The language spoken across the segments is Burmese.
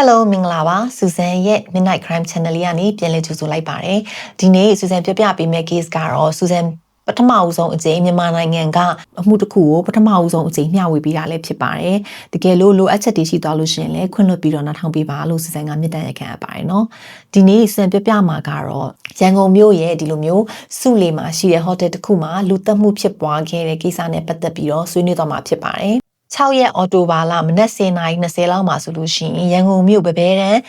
Hello မင်္ဂလာပါစူဇန်ရဲ့ Midnight Crime Channel လေးကနေပြန်လည်ကြိုဆိုလိုက်ပါတယ်ဒီနေ့စူဇန်ပြပြပေးမယ့် case ကတော့စူဇန်ပထမအဦးဆုံးအကြိမ်မြန်မာနိုင်ငံကအမှုတစ်ခုကိုပထမအဦးဆုံးအကြိမ်မျှဝေပေးတာလည်းဖြစ်ပါတယ်တကယ်လို့လိုအပ်ချက်တွေရှိသွားလို့ရှိရင်လည်းခွင့်လွှတ်ပြီးတော့နားထောင်ပေးပါလို့စူဇန်ကမြစ်တမ်းရခံရပါတယ်နော်ဒီနေ့စူဇန်ပြပြမှာကတော့ရန်ကုန်မြို့ရဲ့ဒီလိုမျိုးစုလေမှာရှိတဲ့ဟိုတယ်တစ်ခုမှာလူတက်မှုဖြစ်ပွားခဲ့တဲ့ကိစ္စနဲ့ပတ်သက်ပြီးတော့ဆွေးနွေးတော့မှာဖြစ်ပါတယ် 6ရက်အော်တိုဘာလမနက်10:20လောက်မှာဆိုလို့ရှိရင်ရန်ကုန်မြို့ဗဘဲတန်း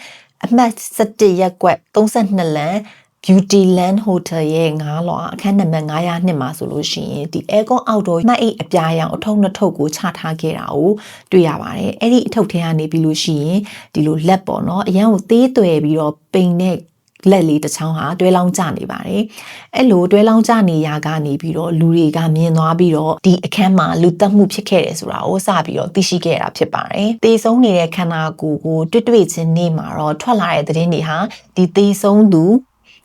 အမှတ်17ရက်ကွက်32လမ်း Beauty Land Hotel ရဲ့ငါးလွှာအခန်းနံပါတ်902မှာဆိုလို့ရှိရင်ဒီ Aircon Outdoor မှတ်အိတ်အပြာရောင်အထုပ်နှစ်ထုပ်ကိုချထားခဲ့တာကိုတွေ့ရပါတယ်။အဲ့ဒီအထုပ်ထဲကနေပြီးလို့ရှိရင်ဒီလိုလက်ပေါ့နော်အရန်ကိုသေးသွယ်ပြီးတော့ပိန်နဲ့ လက်လေးတစ်ချောင်းဟာတွဲလောင်းကျနေပါတယ်။အဲ့လိုတွဲလောင်းကျနေရကနေပြီးတော့လူတွေကမြင်သွားပြီးတော့ဒီအခန်းမှာလူတက်မှုဖြစ်ခဲ့တယ်ဆိုတာကိုစပြီးတော့သိရှိခဲ့တာဖြစ်ပါတယ်။တေဆုံးနေတဲ့ခန္ဓာကိုယ်ကိုတွေ့တွေ့ချင်းနေ့မှာတော့ထွက်လာတဲ့သတင်းတွေဟာဒီတေဆုံးသူ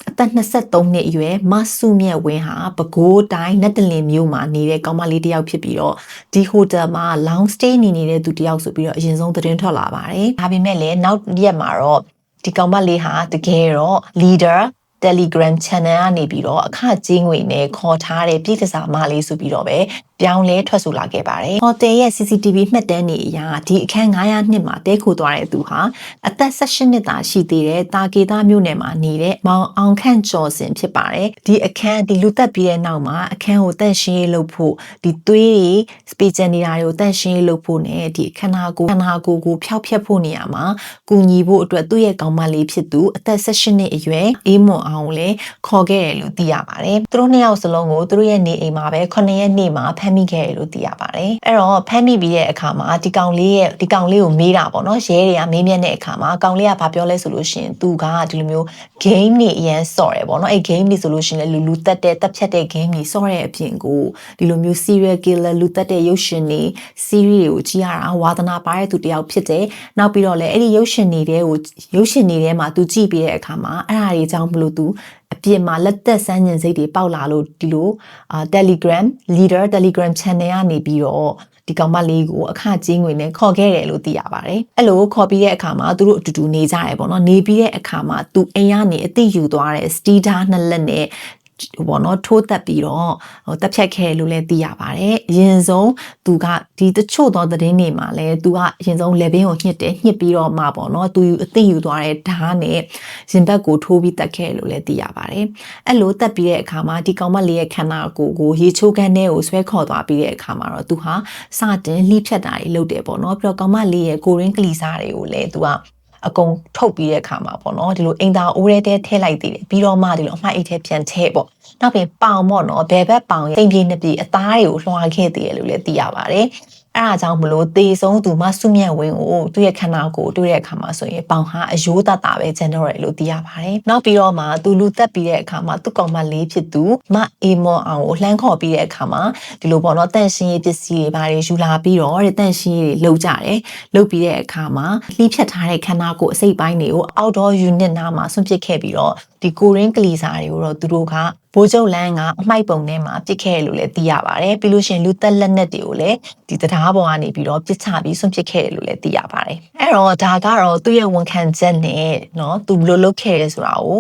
အသက်23နှစ်အရွယ်မဆုမြတ်ဝင်းဟာပဲခူးတိုင်းနတ်တလင်မြို့မှာနေတဲ့ကောင်မလေးတစ်ယောက်ဖြစ်ပြီးတော့ဒီဟိုတယ်မှာ long stay နေနေတဲ့သူတစ်ယောက်ဆိုပြီးတော့အရင်ဆုံးသတင်းထွက်လာပါတယ်။ဒါပေမဲ့လည်းနောက်ရက်မှာတော့ ဒီကောင်မလေးဟာတကယ်တော့ leader Telegram channel ကနေပြီးတော့အခကြေးငွေနဲ့ခေါ်ထားတဲ့ပြည်ကစားမလေးဆိုပြီးတော့ပဲ ပြောင်းလဲထွက်ဆိုလာခဲ့ပါတယ်။ဟိုတယ်ရဲ့ CCTV မှတ်တမ်းတွေအရဒီအခန်း902မှာတဲခိုသွားတဲ့သူဟာအသက်18နှစ်သာရှိသေးတဲ့တာကေတာမြို့နယ်မှာနေတဲ့မောင်အောင်ခန့်ကျော်စင်ဖြစ်ပါတယ်။ဒီအခန်းဒီလူသက်ပြီးတဲ့နောက်မှာအခန်းကိုတန့်ရှင်းရေးလုပ်ဖို့ဒီသွေးတွေ space နေတာတွေကိုတန့်ရှင်းရေးလုပ်ဖို့နဲ့ဒီခန္ဓာကိုယ်ခန္ဓာကိုယ်ကိုဖျောက်ဖျက်ဖို့နေရာမှာကူညီဖို့အတွက်သူ့ရဲ့ကောင်မလေးဖြစ်သူအသက်18နှစ်အရွယ်အေးမွန်အောင်ကိုလည်းခေါ်ခဲ့တယ်လို့သိရပါတယ်။သူတို့နှစ်ယောက်စလုံးကိုသူတို့ရဲ့နေအိမ်မှာပဲ9ရက်နေ့မှာဖမ်းမိခဲ့တယ်လို့သိရပါတယ်။အဲ့တော့ဖမ်းမိပြီးတဲ့အခါမှာဒီကောင်လေးရဲ့ဒီကောင်လေးကိုမေးတာပေါ့နော်။ရဲတွေကမေးမြန်းတဲ့အခါမှာကောင်လေးကဘာပြောလဲဆိုလို့ရှိရင်သူကဒီလိုမျိုး game တွေအရန်စော့တယ်ပေါ့နော်။အဲ့ game တွေဆိုလို့ရှိရင်လည်းလူလူတက်တဲ့တက်ဖြတ်တဲ့ game တွေစော့တဲ့အပြင်ကိုဒီလိုမျိုး serial killer လူတက်တဲ့ရုပ်ရှင်တွေ series တွေကိုကြည့်ရတာဝါသနာပါတဲ့သူတယောက်ဖြစ်တယ်။နောက်ပြီးတော့လည်းအဲ့ဒီရုပ်ရှင်တွေကိုရုပ်ရှင်တွေထဲမှာသူကြည့်ပြီးတဲ့အခါမှာအဲ့ဒါတွေကြောင့်မလို့သူအ ပြင်မှာလက်သက်စမ်းကျင်စိတ်တွေပေါက်လာလို့ဒီလိုအာ Telegram leader Telegram channel ကနေပြီးတော့ဒီကောင်မလေးကိုအခကြေးငွေနဲ့ခေါ်ခဲ့တယ်လို့သိရပါတယ်။အဲ့လိုခေါ်ပြီးတဲ့အခါမှာသူတို့အတူတူနေကြတယ်ပေါ့နော်။နေပြီးတဲ့အခါမှာသူအိမ်ကနေအသိယူသွားတဲ့ Steeder နှစ်လက်နဲ့ ဟိုပေါ့နော်ထိုးတက်ပြီးတော့ဟိုတက်ဖြတ်ခဲ့လို့လည်းသိရပါတယ်အရင်ဆုံးသူကဒီတချို့သောသတင်းတွေမှာလည်းသူကအရင်ဆုံး level ကိုညှစ်တယ်ညှစ်ပြီးတော့မှပေါ့နော်သူအသိယူသွားတဲ့ဓာတ်နဲ့ရင်ဘတ်ကိုထိုးပြီးတက်ခဲ့လို့လည်းသိရပါတယ်အဲ့လိုတက်ပြီးတဲ့အခါမှာဒီကောင်မလေးရဲ့ခန္ဓာကိုယ်ကိုရေချိုးခန်းထဲကိုဆွဲခေါ်သွားပြီးတဲ့အခါမှာတော့သူဟာစတင်လှိဖြတ်တာတွေလုပ်တယ်ပေါ့နော်ပြီးတော့ကောင်မလေးရဲ့ကိုရင်းကလီစားတွေကိုလည်းသူက အကုန်ထုတ်ပြီးတဲ့အခါမှာပေါ့နော်ဒီလိုအင်တာအိုးထဲထဲလိုက်သေးတယ်ပြီးတော့မှဒီလိုအမှိုက်အိတ်ထဲပြန်ထည့်ပေါ့နောက်ပြီးပေါင်ပေါ့နော်ဘယ်ဘက်ပေါင်တိမ်ပြေနှစ်ပြေအသားတွေကိုလွှာခဲ့သေးတယ်လို့လည်းသိရပါတယ် အဲ့ဒါကြောင့်မလို့သေဆုံးသူမဆုမြတ်ဝင်းကိုသူ့ရဲ့ခန္ဓာကိုယ်တွေ့တဲ့အခါမှာဆိုရင်ပေါင်ဟာအယိုးတတာပဲကျန်တော့တယ်လို့သိရပါတယ်။နောက်ပြီးတော့မှသူလူသက်ပြီးတဲ့အခါမှာသူ့ကောင်မလေးဖြစ်သူမအေမွန်အောင်ကိုလှမ်းခေါ်ပြီးတဲ့အခါမှာဒီလိုပေါ့နော်တန့်ရှင်းရေးပစ္စည်းတွေဘာတွေယူလာပြီးတော့တဲ့တန့်ရှင်းရေးတွေလုပ်ကြတယ်။လုပ်ပြီးတဲ့အခါမှာလှိဖြတ်ထားတဲ့ခန္ဓာကိုယ်အစိတ်ပိုင်းတွေကို outdoor unit နားမှာဆွန့်ပစ်ခဲ့ပြီးတော့ ဒီကိုရင်းကလီစာတွေကိုတော့သူတို့ကဘိုးချုပ်လန်းကအမိုက်ပုံထဲမှာပစ်ခဲ့လို့လည်းသိရပါတယ်ပြီးလို့ရှိရင်လူသက်လက်နက်တွေကိုလည်းဒီတရားပေါ်ကနေပြီးတော့ပစ်ချပြီးဆွန့်ပစ်ခဲ့လို့လည်းသိရပါတယ်အဲ့တော့ဒါကတော့သူ့ရဲ့ဝန်ခံချက်နဲ့เนาะသူဘယ်လိုလုပ်ခဲ့ရဲဆိုတာကို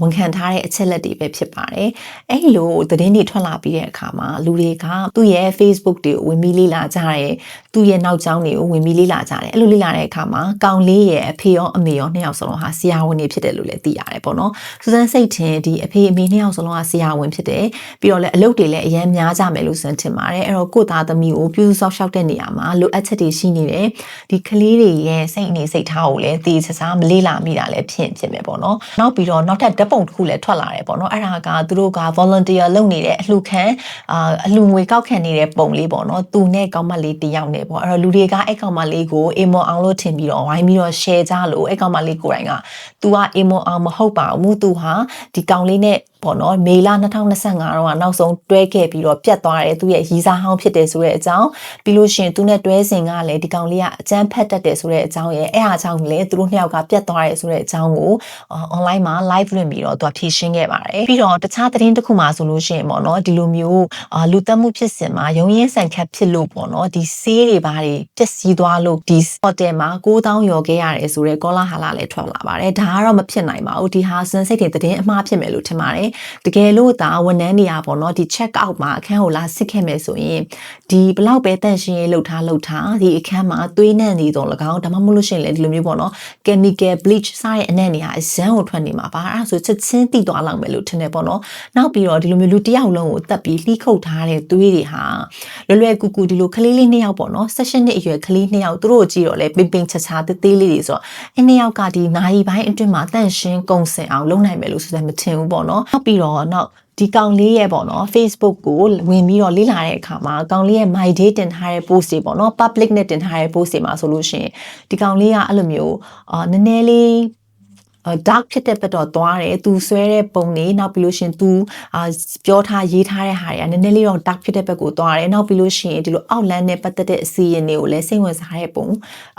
ဝန်ခံထားတဲ့အချက်လက်တွေပဲဖြစ်ပါတယ်အဲ့လိုသတင်းတွေထွက်လာပြီးတဲ့အခါမှာလူတွေကသူ့ရဲ့ Facebook တွေကိုဝင်ပြီးလေ့လာကြတယ် သူ့ရဲ့နောက်ကျောင်းတွေကိုဝင်ပြီးလေ့လာကြတယ်အဲ့လိုလေ့လာတဲ့အခါမှာကောင်လေးရဲ့အဖေရောအမေရောနှစ်ယောက်စလုံးဟာဆရာဝန်တွေဖြစ်တယ်လို့လည်းသိရတယ်ပေါ့နော်စူဇန်စိတ်ထင်ဒီအဖေအမေနှစ်ယောက်စလုံးကဆရာဝန်ဖြစ်တယ်ပြီးတော့လည်းအလုပ်တွေလည်းအများများကြမယ်လို့စံထင်ပါတယ်အဲ့တော့ကိုသားသမီးကိုပြုစုဆောက်ရှောက်တဲ့နေရာမှာလိုအပ်ချက်တွေရှိနေတယ်ဒီကလေးတွေရဲ့စိတ်အနေစိတ်ထားကိုလည်းတေးစစားမလေးလာမိတာလည်းဖြစ်ဖြစ်မယ်ပေါ့နော်နောက်ပြီးတော့နောက်ထပ်ဓာတ်ပုံတစ်ခုလည်းထွက်လာတယ်ပေါ့နော်အဲ့ဒါကသူတို့က volunteer လုပ်နေတဲ့အလှခံအာအလှငွေကောက်ခံနေတဲ့ပုံလေးပေါ့နော်သူနဲ့ကောင်းမလေးတယောက်နဲ့ပေါ့အဲ့တော့လူတွေကအဲ့ကောင်မလေးကိုအေမွန်အောင်လို့ထင်ပြီးတော့ဝိုင်းပြီးတော့ share ကြလို့အဲ့ကောင်မလေးကိုယ်တိုင်က तू ကအေမွန်အောင်မဟုတ်ပါဘူး तू ဟာဒီကောင်လေးနဲ့ ပေါ့နော်မေလ2025တော့နောက်ဆုံးတွဲခဲ့ပြီးတော့ပြတ်သွားတယ်သူရဲ့ရီစာဟောင်းဖြစ်တယ်ဆိုတဲ့အကြောင်းပြီးလို့ရှိရင်သူနဲ့တွဲစဉ်ကလည်းဒီကောင်လေးကအကျန်းဖက်တတ်တယ်ဆိုတဲ့အကြောင်းရဲ့အဲ့အားကြောင့်လည်းသူတို့နှစ်ယောက်ကပြတ်သွားတယ်ဆိုတဲ့အကြောင်းကို online မှာ live လွှင့်ပြီးတော့သူကဖြေရှင်းခဲ့ပါတယ်ပြီးတော့တခြားသတင်းတစ်ခုမှဆိုလို့ရှိရင်ပေါ့နော်ဒီလိုမျိုးလူတက်မှုဖြစ်စဉ်မှာရုံရင်းဆန်ခတ်ဖြစ်လို့ပေါ့နော်ဒီဆေးတွေဘာတွေပျက်စီးသွားလို့ဒီ hotel မှာ9000ရော်ခဲ့ရတယ်ဆိုတော့ကောလာဟာလာလည်းထွက်လာပါတယ်ဒါကတော့မဖြစ်နိုင်ပါဘူးဒီဟာစင်စိတ်တွေသတင်းအမှားဖြစ်မယ်လို့ထင်ပါတယ်တကယ်လို့ဒါဝန်ထမ်းနေရပေါ့နော်ဒီ check out မှာအခန်းကိုလာစစ်ခဲ့မယ်ဆိုရင်ဒီဘလောက်ပဲတန့်ရှင်းရေးလှုပ်ထားလှုပ်ထားဒီအခန်းမှာသွေးနှံ့နေတော့၎င်းဒါမှမဟုတ်လို့ရှိရင်လည်းဒီလိုမျိုးပေါ့နော် chemical bleach စတဲ့အနက်နေရအဇန်းကိုထွက်နေမှာပါအဲ့ဒါဆိုချက်ချင်းတိသွားလောက်မယ်လို့ထင်တယ်ပေါ့နော်နောက်ပြီးတော့ဒီလိုမျိုးလူတစ်ယောက်လုံးကိုတက်ပြီးလှိခုတ်ထားတဲ့သွေးတွေဟာလွယ်လွယ်ကူကူဒီလိုကလေးလေးနှစ်ယောက်ပေါ့နော်16နှစ်အရွယ်ကလေးနှစ်ယောက်သူတို့ကြည့်တော့လေပင်ပင်ချာချာသေးသေးလေးတွေဆိုတော့အဲ့နှစ်ယောက်ကဒီနိုင်ပိုင်းအတွင်းမှာတန့်ရှင်းကုံစင်အောင်လုပ်နိုင်မယ်လို့ဆိုတဲ့မထင်ဘူးပေါ့နော်နောက်ပြီးတော့နောက်ဒီကောင်လေးရဲ့ပေါ့နော် Facebook ကိုဝင်ပြီးတော့လေ့လာတဲ့အခါမှာကောင်လေးရဲ့ my day တင်ထားတဲ့ post တွေပေါ့နော် public နဲ့တင်ထားတဲ့ post တွေမှာဆိုလို့ရှိရင်ဒီကောင်လေးကအဲ့လိုမျိုးအာနည်းနည်းလေး dark ဖြစ်တဲ့ဘက်တော့သွားတယ်သူဆွဲတဲ့ပုံတွေနောက်ပြီးလို့ရှင်သူအာပြောထားရေးထားတဲ့ဟာတွေကနည်းနည်းလေးတော့ dark ဖြစ်တဲ့ဘက်ကိုသွားတယ်နောက်ပြီးလို့ရှင်ဒီလိုအောက်လန်းနဲ့ပတ်သက်တဲ့အစီရင်တွေကိုလည်းစိတ်ဝင်စားတဲ့ပုံ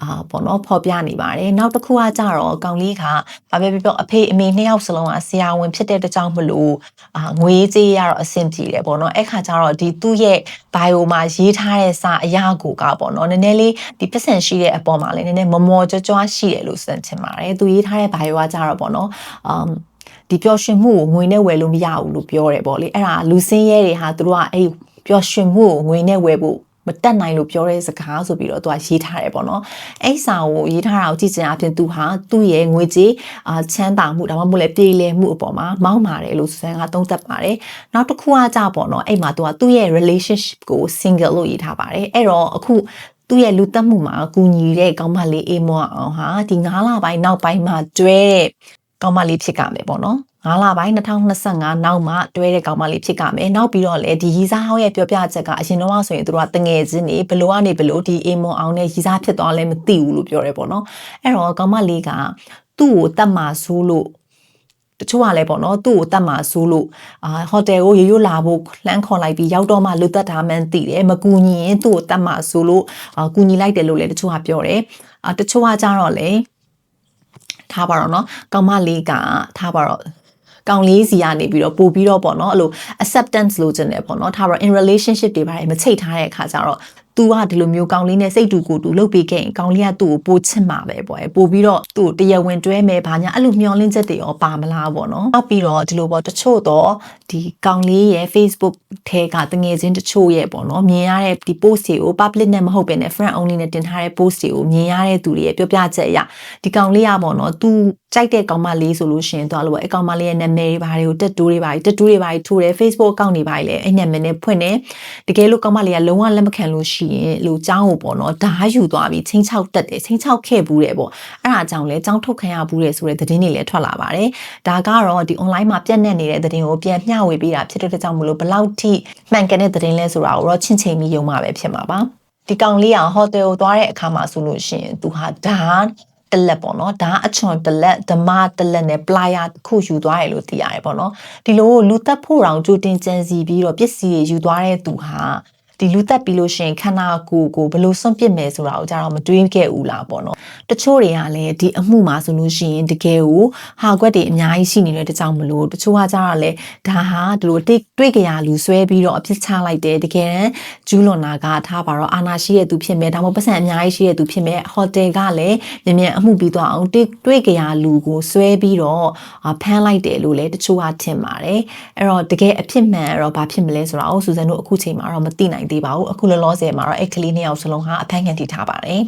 အာပေါ့နော်ဖော်ပြနေပါတယ်နောက်တစ်ခုကကြတော့ကောင်လေးကဘာပဲပြောအဖေအမေနှစ်ယောက်စလုံးကဆရာဝန်ဖြစ်တဲ့တကြောင်မလို့အာငွေကြေးရတော့အဆင်ပြေတယ်ပေါ့နော်အဲ့ခါကျတော့ဒီသူ့ရဲ့ bio မှာရေးထားတဲ့စာအရာကိုကပေါ့နော်နည်းနည်းလေးဒီပတ်စံရှိတဲ့အပေါ်မှာလည်းနည်းနည်းမမော်ကြွကြွရှိတယ်လို့စံချင်ပါတယ်သူရေးထားတဲ့ bio ကကြတော့ပေါ့နော်အမ်ဒီပျော်ရွှင်မှုကိုငွေနဲ့ဝယ်လို့မရဘူးလို့ပြောတယ်ပေါ့လေအဲ့ဒါလူစင်းရဲတွေဟာသူတို့ကအဲ့ပျော်ရွှင်မှုကိုငွေနဲ့ဝယ်ဖို့မတက်နိုင်လို့ပြောတဲ့စကားဆိုပြီးတော့သူကရေးထားတယ်ပေါ့နော်အဲ့စာကိုရေးထားတာကိုကြည့်ချင်အပြင်သူဟာသူ့ရဲ့ငွေကြေးအာချမ်းသာမှုဒါမှမဟုတ်လည်းပြည်လည်မှုအပေါ်မှာမောင်းပါတယ်လို့ဆန်ကသုံးသပ်ပါတယ်နောက်တစ်ခုကကြပေါ့နော်အဲ့မှာသူကသူ့ရဲ့ relationship ကို single လို့ရေးထားပါတယ်အဲ့တော့အခု သူ့ရဲ့လူသက်မှုမှာအကူညီတဲ့ကောင်းမလေးအေးမောအောင်ဟာဒီ9လပိုင်းနောက်ပိုင်းမှာကျွဲတဲ့ကောင်းမလေးဖြစ်ကြမယ်ပေါ့နော်9လပိုင်း2025နောက်မှတွဲတဲ့ကောင်မလေးဖြစ်ကြမယ်။နောက်ပြီးတော့လည်းဒီရီစားဟောင်းရဲ့ပြောပြချက်ကအရင်တော့ဆိုရင်တို့ကတငယ်ချင်းနေဘလို့ကနေဘလို့ဒီအေမွန်အောင်နဲ့ရီစားဖြစ်သွားလဲမသိဘူးလို့ပြောရဲပေါ့နော်။အဲ့တော့ကောင်မလေးကသူ့ကိုတတ်မှဆိုးလို့တ ချို့ကလည်းပေါ့နော်သူ့ကိုတတ်မှဆိုးလို့အာဟိုတယ်ကိုရိုးရိုးလာဖို့လှမ်းခေါ်လိုက်ပြီးရောက်တော့မှလူသက်တာမှန်းသိတယ်မကူညီရင်သူ့ကိုတတ်မှဆိုးလို့အာကူညီလိုက်တယ်လို့လည်းတချို့ကပြောတယ်အာတချို့ကကြတော့လေထားပါတော့เนาะကောင်မလေးကထားပါတော့ကောင်လေးစီကနေပြီးတော့ပို့ပြီးတော့ပေါ့နော်အဲ့လို acceptance လို့ကျင်တယ်ပေါ့နော်ထားပါတော့ in relationship တွေပါတယ်မချိတ်ထားတဲ့အခါကျတော့ तू ကဒီလိုမျိုးကောင်းလေးနဲ့စိတ်တူကိုတူလှုပ်ပေးခဲ့ရင်ကောင်းလေးကသူ့ကိုပို့ချစ်မှာပဲပေါ့ပို့ပြီးတော့သူ့ကိုတရားဝင်တွဲမယ်ဘာညာအဲ့လိုမျောလင်းချက်တွေရောပါမလားပေါ့နော်နောက်ပြီးတော့ဒီလိုပေါ့တချို့တော့ဒီကောင်းလေးရဲ့ Facebook ထဲကတငယ်ချင်းတချို့ရဲ့ပေါ့နော်မြင်ရတဲ့ဒီ post တွေကို public နဲ့မဟုတ်ဘဲနဲ့ friend only နဲ့တင်ထားတဲ့ post တွေကိုမြင်ရတဲ့သူတွေရဲ့ပြောပြချက်အရဒီကောင်လေးကပေါ့နော် तू ကြိုက်တဲ့ကောင်မလေးဆိုလို့ရှိရင်တော့လို့အကောင်မလေးရဲ့နာမည်တွေဘာတွေကိုတက်တူးတွေဘာတွေတက်တူးတွေဘာတွေထိုးတယ် Facebook account တွေဘာတွေလည်းအဲ့နာမည်နဲ့ဖွင့်တယ်တကယ်လို့ကောင်မလေးကလုံးဝလက်မခံလို့ရှိရှိရင်လို့ចောင်းကိုပေါ့နော်ဓာယူသွားပြီးချင်းချောက်တက်တယ်ချင်းချောက်ခဲ့ဘူးတယ်ပေါ့အဲ့ဒါကြောင့်လဲចောင်းထုတ်ခံရဘူးတယ်ဆိုတဲ့သတင်းတွေလည်းထွက်လာပါတယ်ဒါကတော့ဒီ online မှာပြန့်နှံ့နေတဲ့သတင်းကိုပြန်မျှဝေပေးတာဖြစ်တဲ့ကြောင့်မလို့ဘလောက်ထိမှန်ကန်တဲ့သတင်းလဲဆိုတာကိုတော့ချင်းချင်းပြီးယုံမှာပဲဖြစ်မှာပါဒီကောင်လေးကဟိုတယ်ကိုသွားတဲ့အခါမှာဆိုလို့ရှိရင်သူဟာဓာတလက်ပေါ့နော်ဒါအချွန်တလက်ဓမတလက်နဲ့ပလာယာတစ်ခုယူသွားတယ်လို့သိရတယ်ပေါ့နော်ဒီလိုလူသက်ဖို့တောင်ကြိုတင်ကြံစီပြီးတော့ပစ္စည်းတွေယူသွားတဲ့သူဟာ ဒီလူသက်ပြီးလို့ရှိရင်ခန္ဓာကိုယ်ကိုဘယ်လိုစွန့်ပစ်မယ်ဆိုတာကိုကြတော့မတွေးခဲ့ဘူးလားပေါ့နော်တချို့တွေကလည်းဒီအမှုမှာဆိုလို့ရှိရင်တကယ်ကိုဟာကွက်တွေအများကြီးရှိနေတဲ့တကြောင်မလို့တချို့ကကြတော့လေဒါဟာဒီလိုတွေးကြရလူဆွဲပြီးတော့အဖြစ်ချလိုက်တယ်တကယ်တမ်းကျူးလွန်တာကထားပါတော့အာနာရှိရဲ့သူဖြစ်မယ်ဒါမှမဟုတ်ပတ်စံအများကြီးရှိရဲ့သူဖြစ်မယ်ဟိုတယ်ကလည်းမြန်မြန်အမှုပြီးတော့အောင်တွေးကြရလူကိုဆွဲပြီးတော့ဖမ်းလိုက်တယ်လို့လည်းတချို့ကထင်ပါတယ်အဲ့တော့တကယ်အဖြစ်မှန်တော့ဘာဖြစ်မလဲဆိုတာကိုစူဇန်တို့အခုချိန်မှာတော့မသိနိုင်သေးပါဘူးအခုလောလောဆယ်မှာတော့အဲ့ကလေးနှစ်ယောက်စလုံးဟာအဖမ်းခံထိထားပါတယ်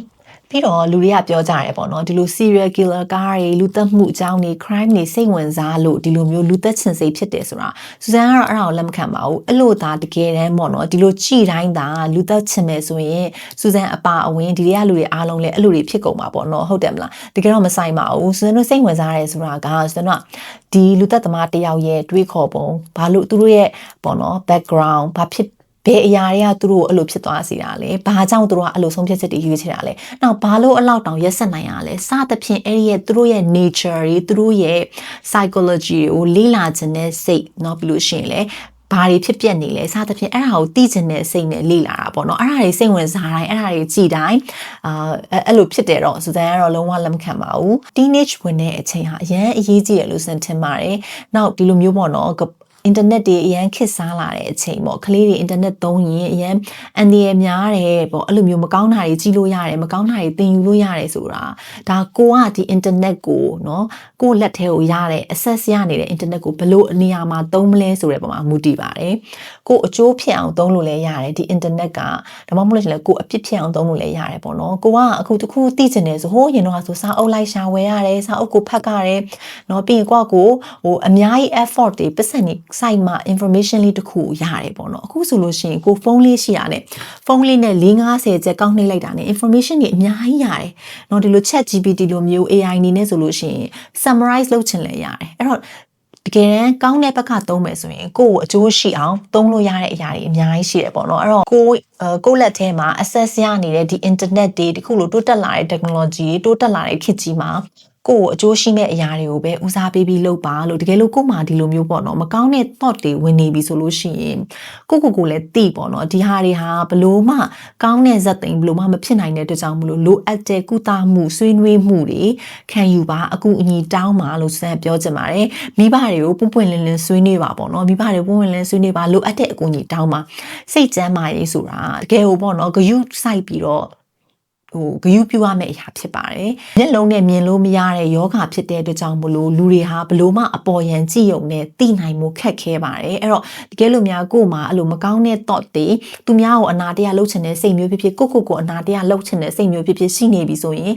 ပြီးတော့လူတွေကပြောကြတယ်ပေါ့နော်ဒီလို serial killer ကားတွေလူသက်မှုအကြောင်းတွေ crime တွေစိတ်ဝင်စားလို့ဒီလိုမျိုးလူသက်ချင်စိတ်ဖြစ်တယ်ဆိုတာစူဇန်ကတော့အဲ့ဒါကိုလက်မခံပါဘူးအဲ့လိုသာတကယ်တမ်းပေါ့နော်ဒီလိုကြည်တိုင်းသာလူသက်ချင်မယ်ဆိုရင်စူဇန်အပါအဝင်ဒီတွေကလူတွေအားလုံးလည်းအဲ့လိုတွေဖြစ်ကုန်မှာပေါ့နော်ဟုတ်တယ်မလားတကယ်တော့မဆိုင်ပါဘူးစူဇန်တို့စိတ်ဝင်စားရဲဆိုတာကစူဇန်တို့ကဒီလူသက်သမားတယောက်ရဲ့တွေးခေါ်ပုံဘာလို့သူတို့ရဲ့ပေါ့နော် background ဘာဖြစ် ဘယ်အရာတွေကသူတို့ကိုအဲ့လိုဖြစ်သွားစေတာလဲဘာကြောင့်သူတို့ကအဲ့လိုဆုံးဖြတ်ချက်တွေရွေးချယ်တာလဲနောက်ဘာလို့အလောက်တောင်ရက်ဆက်နိုင်ရလဲစသဖြင့်အဲ့ဒီရဲ့သူတို့ရဲ့ nature တွေသူတို့ရဲ့ psychology ကိုလေ့လာခြင်းနဲ့စိတ်เนาะပြီးလို့ရှိရင်လည်းဘာတွေဖြစ်ပျက်နေလဲစသဖြင့်အဲ့ဒါကိုသိချင်တဲ့စိတ်နဲ့လေ့လာတာပေါ့နော်အဲ့ဒါတွေစိတ်ဝင်စားတိုင်းအဲ့ဒါတွေကြည်တိုင်းအာအဲ့လိုဖြစ်တယ်တော့စူဇန်ကတော့လုံးဝလက်မခံပါဘူး teenage ဝင်တဲ့အချိန်ဟာအရန်အရေးကြီးတယ်လို့စင်ထင်ပါတယ်နောက်ဒီလိုမျိုးပေါ့နော် အင်တာနက်တွေအရန်ခက်စားလာတဲ့အချိန်ပေါ့ကလေးတွေအင်တာနက်သုံးရင်အရန်အန္တရာယ်များတယ်ပေါ့အဲ့လိုမျိုးမကောင်းတာတွေကြီးလို့ရတယ်မကောင်းတာတွေသင်ယူလို့ရတယ်ဆိုတာဒါကိုကဒီအင်တာနက်ကိုနော်ကိုလက်ထဲကိုရတဲ့ access ရနေတဲ့အင်တာနက်ကိုဘလို့အနေအမှာသုံးမလဲဆိုတဲ့ပုံမှာမူတည်ပါတယ်ကိုအကျိုးဖြစ်အောင်သုံးလို့လည်းရတယ်ဒီအင်တာနက်ကဒါမှမဟုတ်လည်းကိုအဖြစ်ဖြစ်အောင်သုံးလို့လည်းရတယ်ပေါ့နော်ကိုကအခုတခုသိချင်တယ်ဆိုဟိုးရင်တော့ဆိုစာအုပ်လိုက်ရှာဝယ်ရတယ်စာအုပ်ကိုဖတ်ကြရတယ်နော်ပြီးရင်ကိုကကိုဟိုအများကြီး effort တွေပတ်စံနေ site မှာ information လေးတစ်ခုရတယ်ပေါ့နော်အခုဆိုလို့ရှိရင်ကိုဖုန်းလေးရှိရတယ်ဖုန်းလေးနဲ့450ကျက်ကောက်နှိပ်လိုက်တာနဲ့ information တွေအများကြီးရတယ်နော်ဒီလို chat GPT လိုမျိုး AI အနေနဲ့ဆိုလို့ရှိရင် summarize လုပ်ချင်လည်းရတယ်အဲ့တော့တကယ်တမ်းကောင်းတဲ့ဘက်ကသုံးမယ်ဆိုရင်ကိုယ့်ကိုအကျိုးရှိအောင်သုံးလို့ရတဲ့အရာတွေအများကြီးရှိတယ်ပေါ့နော်အဲ့တော့ကိုကိုယ့်လက်ထဲမှာ access ရနေတဲ့ဒီ internet တွေတခုလို့တိုးတက်လာတဲ့ technology တွေတိုးတက်လာတဲ့ခေတ်ကြီးမှာ ကိုယ့်ကိုအကျိုးရှိမဲ့အရာတွေကိုပဲဦးစားပေးပြီးလုပ်ပါလို့တကယ်လို့ကို့မှာဒီလိုမျိုးပေါ့နော်မကောင်းတဲ့ thought တွေဝင်နေပြီဆိုလို့ရှိရင်ကိုကိုကိုလည်းသိပေါ့နော်ဒီဟာတွေဟာဘလို့မှကောင်းတဲ့ဇက်သိမ်ဘလို့မှမဖြစ်နိုင်တဲ့အတွက်ကြောင့်မလို့လိုအပ်တဲ့ကုသမှုဆွေးနွေးမှုတွေခံယူပါအကူအညီတောင်းပါလို့ဆက်ပြောချင်ပါတယ်မိဘတွေကိုပွန့်ပွန့်လင်းလင်းဆွေးနွေးပါပေါ့နော်မိဘတွေပွန့်ပွန့်လင်းလင်းဆွေးနွေးပါလိုအပ်တဲ့အကူအညီတောင်းပါစိတ်ကျမ်းမာရေးဆိုတာတကယ်ကိုပေါ့နော်ဂယုစိုက်ပြီးတော့ ဟိုဂယုပြုရမယ့်အရာဖြစ်ပါတယ်။မျက်လုံးနဲ့မြင်လို့မရတဲ့ယောဂဖြစ်တဲ့အတွက်ကြောင့်မလို့လူတွေဟာဘလို့မှအပေါ်ယံကြည့်ုံနဲ့သိနိုင်မှုခက်ခဲပါတယ်။အဲ့တော့တကယ်လို့များကို့မှာအဲ့လိုမကောင်းတဲ့ thought တွေသူများကိုအနာတရားလှုပ်ချင်တဲ့စိတ်မျိုးဖြစ်ဖြစ်ကိုကိုကိုအနာတရားလှုပ်ချင်တဲ့စိတ်မျိုးဖြစ်ဖြစ်ရှိနေပြီဆိုရင်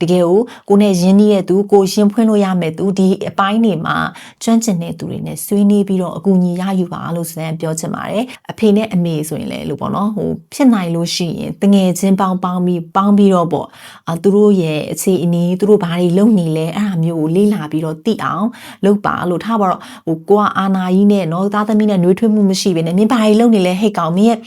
တကယ်ကိုကိုနဲ့ရင်းနှီးတဲ့သူကိုရင်ဖွင့်လို့ရမယ်သူဒီအပိုင်းတွေမှာကျွမ်းကျင်တဲ့သူတွေနဲ့ဆွေးနွေးပြီးတော့အကူအညီရယူပါလို့ဆိုရင်ပြောချင်ပါတယ်အဖေနဲ့အမေဆိုရင်လည်းလို့ပေါ့နော်ဟိုဖြစ်နိုင်လို့ရှိရင်တငယ်ချင်းပေါင်းပေါင်းပြီးပေါင်းပြီးတော့ပေါ့အာသူတို့ရဲ့အခြေအနေသူတို့ဘာတွေလုပ်နေလဲအဲ့ဒါမျိုးကိုလေ့လာပြီးတော့သိအောင်လုပ်ပါလို့ထားပါတော့ဟိုကိုကအာနာကြီးနဲ့နော်သားသမီးနဲ့နှွေးထွေးမှုမရှိဘဲနဲ့မင်းဘာတွေလုပ်နေလဲဟိတ်ကောင်မင်းရဲ့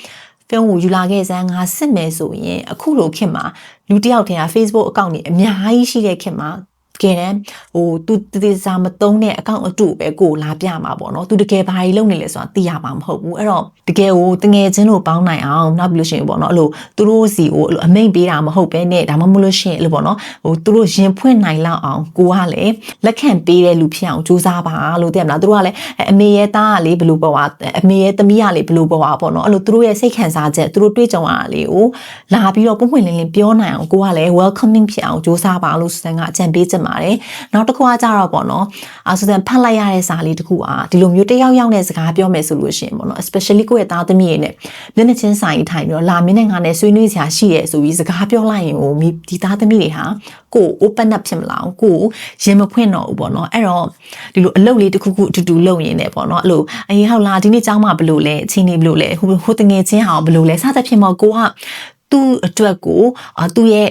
ဖုန်းကိုယူလာခဲ့စမ်းငါစစ်မယ်ဆိုရင်အခုလိုခင်မှာလူတစ်ယောက်တည်းက Facebook အကောင့်တွေအများကြီးရှိတဲ့ခင်မှာ တကယ်တမ်းဟိုသူတေစာမသုံးတဲ့အကောင့်အတူပဲကိုလာပြမှာပေါ့နော်သူတကယ်ဘာကြီးလုပ်နေလဲဆိုတာသိရမှာမဟုတ်ဘူးအဲ့တော့တကယ်ကိုတငယ်ချင်းလို့ပေါင်းနိုင်အောင်နောက်ပြီးလို့ရှိရင်ပေါ့နော်အဲ့လိုသူတို့စီကိုအဲ့လိုအမိန်ပေးတာမဟုတ်ပဲနဲ့ဒါမှမဟုတ်လို့ရှိရင်အဲ့လိုပေါ့နော်ဟိုသူတို့ရင်ဖွင့်နိုင်လောက်အောင်ကိုကလည်းလက်ခံပေးတဲ့လူဖြစ်အောင်ကြိုးစားပါလို့သိရမလားသူတို့ကလည်းအမေရဲ့သားကလေဘလို့ပေါ့အမေရဲ့သမီးကလေဘလို့ပေါ့ပေါ့နော်အဲ့လိုသူတို့ရဲ့စိတ်ခံစားချက်သူတို့တွေးကြုံရတာလေးကိုလာပြီးတော့ပုံမှန်လင်းလင်းပြောနိုင်အောင်ကိုကလည်း welcoming ဖြစ်အောင်ကြိုးစားပါလို့စံကအကြံပေးချင်ပါတယ်နောက်တစ်ခုကကြတော့ပေါ့နော်အာဆို then ဖတ်လိုက်ရတဲ့စာလေးတစ်ခုอ่ะဒီလိုမျိုးတယောက်ယောက်နဲ့စကားပြောမယ်ဆိုလို့ရှိရင်ပေါ့နော် especially ကိုယ့်ရဲ့သားသမီးတွေနဲ့မျက်နှာချင်းဆိုင်ထိုင်ပြီးတော့လာမင်းနဲ့ငါနဲ့ဆွေးနွေးစရာရှိရဲဆိုပြီးစကားပြောလိုက်ရင်ဟိုဒီသားသမီးတွေဟာကို open up ဖြစ်မလားကိုရင်မဖွင့်တော့ဘူးပေါ့နော်အဲ့တော့ဒီလိုအလုပ်လေးတစ်ခုခုအတူတူလုပ်ရင်းနဲ့ပေါ့နော်အဲ့လိုအေးဟုတ်လားဒီနေ့ကျောင်းမှာဘလို့လဲအချင်းနေဘလို့လဲဟိုဟိုတငယ်ချင်းဟာဘလို့လဲစသဖြင့်ပေါ့ကိုကသူ့အတွက်ကိုသူ့ရဲ့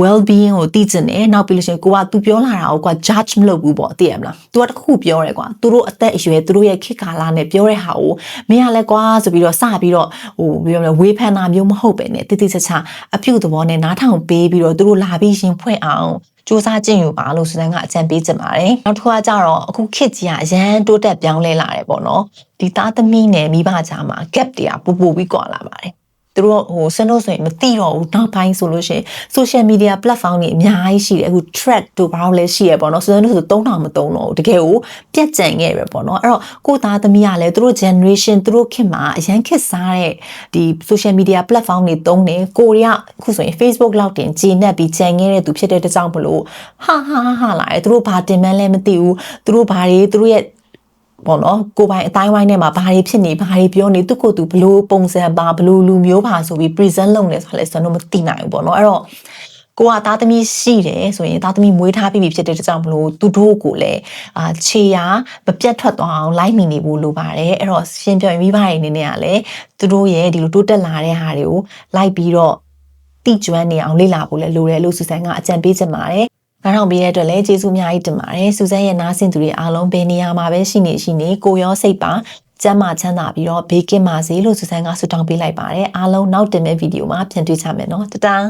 well being ကိုသိကျင်တယ်နောက်ပြီးလို့ရှိရင်ကိုက तू ပြောလာတာကိုက judge မလုပ်ဘူးပေါ့သိရမလား तू ကတခုပြောတယ်ကွာသူတို့အသက်အရွယ်သူတို့ရဲ့ခေတ်ကာလနဲ့ပြောတဲ့ဟာကိုမင်းကလည်းကွာဆိုပြီးတော့စပြီးတော့ဟိုပြောမလဲဝေဖန်တာမျိုးမဟုတ်ပဲねတိတိကျကျအပြုတ်သဘောနဲ့နားထောင်ပေးပြီးတော့သူတို့လာပြီးရင်ဖွင့်အောင်စူးစမ်းကြည့်ယူပါလို့ဆိုတဲ့ကအကြံပေးချင်ပါတယ်။နောက်တစ်ခုကကြတော့အခုခေတ်ကြီးကအရန်တိုးတက်ပြောင်းလဲလာတယ်ပေါ့နော်။ဒီသားသမီးနဲ့မိဘကြားမှာ gap တွေကပူပူပြီးကွာလာပါတယ်။ ။ သူတို့ဟိုစနုပ်ဆိုရင်မသိတော့ဘူးနောက်ပိုင်းဆိုလို့ရှိရင် social media platform တွေအများကြီးရှိတယ်အခု thread တို့ဘာလို့လဲရှိရပေါ့နော်စနုပ်ဆို3000မသုံးတော့ဘူးတကယ်ကိုပြက်ကြံခဲ့ရပေါ့နော်အဲ့တော့ကိုသားသမီးကလည်းသူတို့ generation သူတို့ခေတ်မှာအရန်ခေတ်စားတဲ့ဒီ social media platform တွေသုံးတယ်ကိုရီးယားအခုဆိုရင် Facebook လောက်တင်ဂျင်းနဲ့ပြီးကြံခဲ့တဲ့သူဖြစ်တဲ့တကြောင်မလို့ဟာဟာဟာလာတယ်သူတို့ဘာတင်မှန်းလဲမသိဘူးသူတို့ဘာတွေသူတို့ရဲ့ ပေါ့နော်ကိုပိုင်အတိုင်းဝိုင်းထဲမှာဘာတွေဖြစ်နေဘာတွေပြောနေသူ့ကိုယ်သူဘလို့ပုံစံပါဘလို့လူမျိုးပါဆိုပြီး present လုပ်နေဆိုလဲကျွန်တော်မသိနိုင်ဘူးပေါ့နော်အဲ့တော့ကိုကသားသမီးရှိတယ်ဆိုရင်သားသမီးမွေးထားပြီးပြီဖြစ်တဲ့ကြောင့်မလို့သူတို့ကိုလည်းအာခြေရာမပြတ်ထွက်သွားအောင်လိုက်မိနေဖို့လိုပါတယ်အဲ့တော့ရှင်းပြရင်မိဘတွေအနေနဲ့ကလည်းသူတို့ရဲ့ဒီလိုတိုးတက်လာတဲ့ဟာတွေကိုလိုက်ပြီးတော့တိကျွမ်းနေအောင်လေ့လာဖို့လည်းလိုတယ်လို့စူဆန်ကအကြံပေးချင်ပါတယ် နားထောင်ပေးတဲ့အတွက်လည်းကျေးဇူးအများကြီးတင်ပါတယ်။စူဇန်ရဲ့နားဆင်သူတွေအားလုံးဘယ်နေရာမှာပဲရှိနေရှိနေကိုရောစိတ်ပါကျမ်းမာချမ်းသာပြီးတော့ဘေးကင်းပါစေလို့ဆူဆန်ကဆုတောင်းပေးလိုက်ပါတယ်အားလုံးနောက်တင်မဲ့ဗီဒီယိုမှာပြန်တွေ့ကြမယ်နော်တတား